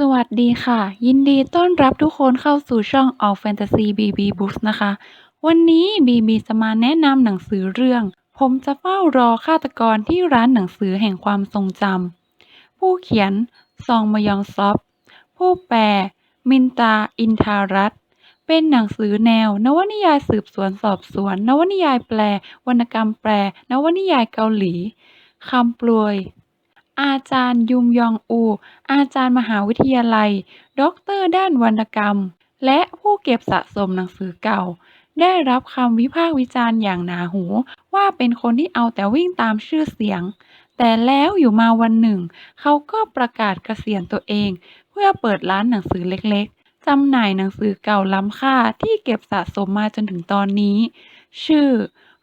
สวัสดีค่ะ ยินดีต้อนรับทุกคนเข้าสู่ช่อง All Fantasy BB Books นะคะ วันนี้บีบีจะมาแนะนำหนังสือเรื่อง ผมจะเฝ้ารอฆาตกรที่ร้านหนังสือแห่งความทรงจำผู้เขียน ซองมยองซอฟผู้แปล มินตา อินทารัตเป็นหนังสือแนว นวนิยายสืบสวนสอบสวน นวนิยายแปล วรรณกรรมแปล นวนิยายเกาหลีคำปลวย อาจารย์ยุมยองอู อาจารย์มหาวิทยาลัย ด็อกเตอร์ด้านวรรณกรรม และผู้เก็บสะสมหนังสือเก่า ได้รับคำวิพากษ์วิจารณ์อย่างหนาหู ว่าเป็นคนที่เอาแต่วิ่งตามชื่อเสียง แต่แล้วอยู่มาวันหนึ่ง เขาก็ประกาศเกษียณตัวเอง เพื่อเปิดร้านหนังสือเล็กๆจำหน่ายหนังสือเก่าล้ำค่าที่เก็บสะสมมาจนถึงตอนนี้ ชื่อ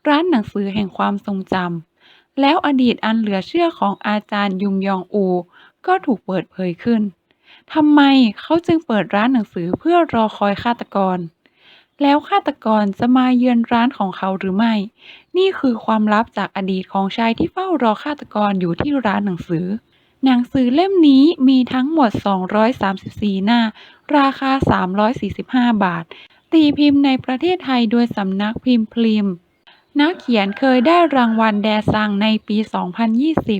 ร้านหนังสือแห่งความทรงจำ แล้วอดีตอันเหลือเชื่อของอาจารย์ยุมยองอู ก็ถูกเปิดเผยขึ้น ทำไมเขาจึงเปิดร้านหนังสือเพื่อรอคอยฆาตกร แล้วฆาตกรจะมาเยือนร้านของเขาหรือไม่ นี่คือความลับจากอดีตของชายที่เฝ้ารอฆาตกรอยู่ที่ร้านหนังสือ หนังสือเล่มนี้มีทั้งหมด 234 หน้า ราคา 345 บาท ตีพิมพ์ในประเทศไทยโดยสำนักพิมพ์พริม นักเขียนเคยได้รางวัลแดซังในปี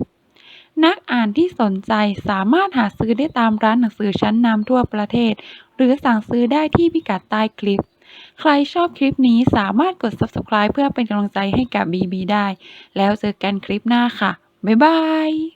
2020 นักอ่านที่สนใจสามารถหาซื้อได้ตามร้านหนังสือชั้นนำทั่วประเทศ หรือสั่งซื้อได้ที่พิกัดใต้คลิป ใครชอบคลิปนี้สามารถกด subscribe เพื่อเป็นกำลังใจให้กับ BB ได้ แล้วเจอกันคลิปหน้าค่ะ บ๊ายบาย